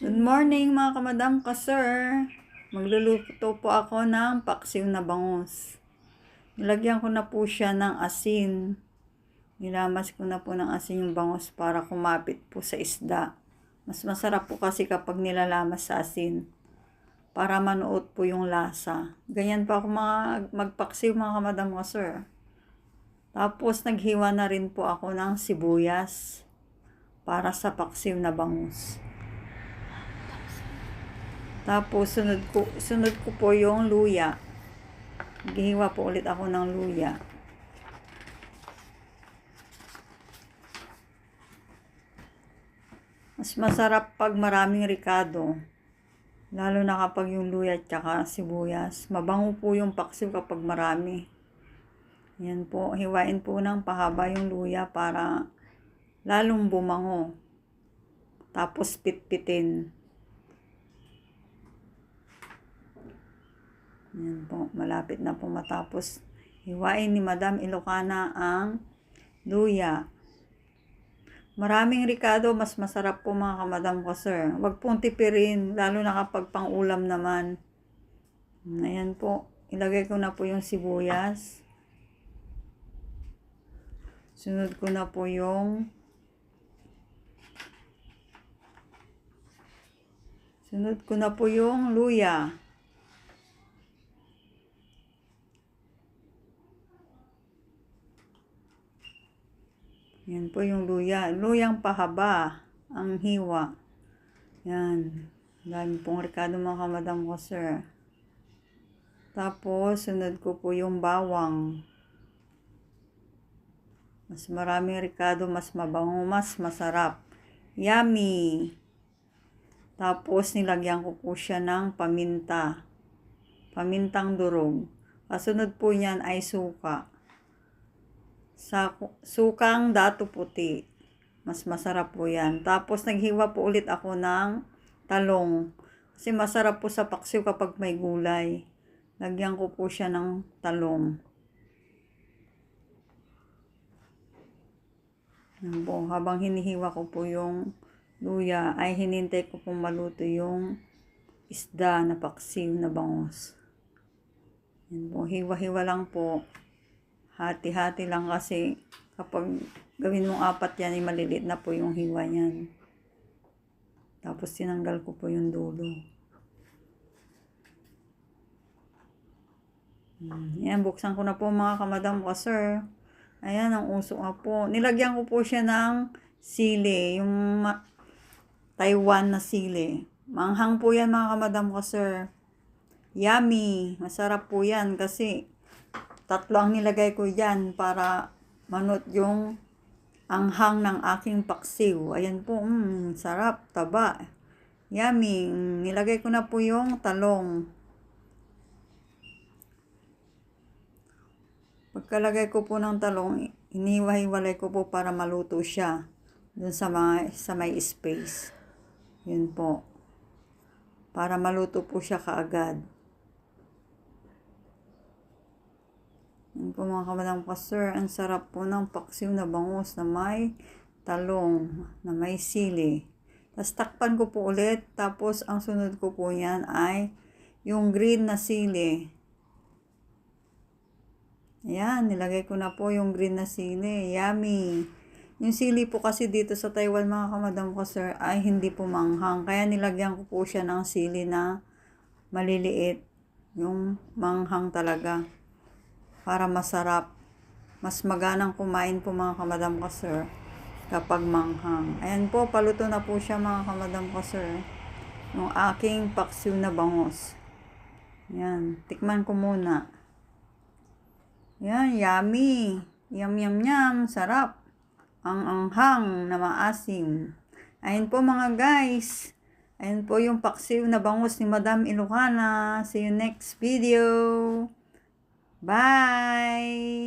Good morning mga kamadam ka sir. Magluluto po ako ng paksiw na bangus. Nilagyan ko na po siya ng asin. Nilamas ko na po ng asin yung bangus para kumapit po sa isda. Mas masarap po kasi kapag nilalamas sa asin. Para manuot po yung lasa. Ganyan pa ako mga magpaksiw mga kamadam ka sir. Tapos naghiwa na rin po ako ng sibuyas para sa paksiw na bangus. Tapos sunod ko, sunod ko po yung luya. Gihiwa po ulit ako ng luya. Mas masarap pag maraming ricado. Lalo na kapag yung luya at saka sibuyas. Mabango po yung paksiw kapag marami. Yan po, hiwain po ng pahaba yung luya para lalong bumango. Tapos pitpitin. Yan po, malapit na po matapos. Hiwain ni Madam Ilocana ang luya. Maraming ricado, mas masarap po mga kamadam ko, sir. Huwag pong tipirin, lalo na kapag pang-ulam naman. Ayan po, ilagay ko na po yung sibuyas. Sunod ko na po yung Sunod ko na po yung luya. Yan po yung luya. Luyang pahaba ang hiwa. Yan. Dami pong rekado mga kamadam ko, sir. Tapos, sunod ko po yung bawang. Mas maraming rekado, mas mabango, mas masarap. Yummy! Tapos, nilagyan ko po siya ng paminta. Pamintang durog. Kasunod po niyan ay suka. Sa sukang dato puti. Mas masarap po yan. Tapos, naghiwa po ulit ako ng talong. Kasi masarap po sa paksiw kapag may gulay. Lagyan ko po siya ng talong. Yan po. Habang hinihiwa ko po yung luya, ay hinintay ko pong maluto yung isda na paksiw na bangos. Yan po. Hiwa-hiwa lang po. Hati-hati lang kasi kapag gawin mong apat yan, ay maliliit na po yung hiwa niyan. Tapos tinanggal ko po yung dulo. Hmm, Yan, buksan ko na po mga kamadam ko, sir. Ayan, ang uso nga po. Nilagyan ko po siya ng sili, yung Taiwan na sili. Manghang po yan mga kamadam ko, sir. Yummy! Masarap po yan kasi tatlo ang nilagay ko yan para manot yung anghang ng aking paksiw. Ayan po, mm, sarap, taba. Yummy. Nilagay ko na po yung talong. Pagkalagay ko po ng talong, iniwa-hiwalay ko po para maluto siya dun sa, mga, sa may space. Yun po. Para maluto po siya kaagad. Po mga kamadang pastor, ang sarap po ng paksiw na bangus na may talong, na may sili. Tapos takpan ko po ulit, tapos ang sunod ko po yan ay yung green na sili. Ayan, nilagay ko na po yung green na sili. Yummy! Yung sili po kasi dito sa Taiwan mga kamadam ko sir ay hindi po manghang. Kaya nilagyan ko po siya ng sili na maliliit. Yung manghang talaga para masarap. Mas maganang kumain po mga kamadam ko sir kapag manghang. Ayan po, paluto na po siya mga kamadam ko sir. Yung aking paksiw na bangos. Ayan, tikman ko muna. Ayan, yummy. Yum, yum, yum. Sarap. Ang anghang na maasim. Ayan po mga guys. Ayan po yung paksiw na bangus ni Madam Ilocana. See you next video. Bye!